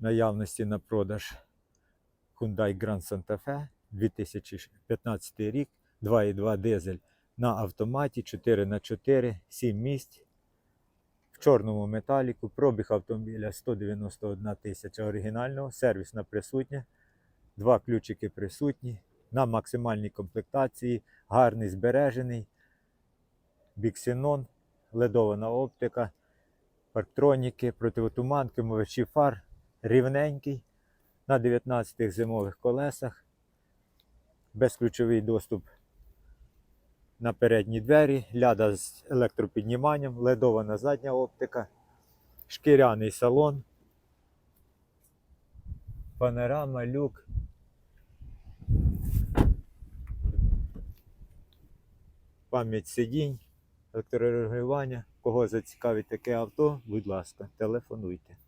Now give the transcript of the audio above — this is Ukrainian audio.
наявності на продаж Hyundai Grand Santa Fe 2015 рік, 2,2 дизель на автоматі 4х4, 7 місць. В чорному металіку, пробіг автомобіля 191 тисяча оригінального, сервісна присутня, два ключики присутні, на максимальній комплектації, гарний збережений, біксенон, ледована оптика, парктроніки, противотуманки, мовичі фар, рівненький, на 19 зимових колесах, безключовий доступ на передні двері, ляда з електропідніманням, ледована задня оптика, шкіряний салон, панорама, люк. Пам'ять сидінь, електрорегулювання. Кого зацікавить таке авто, будь ласка, телефонуйте.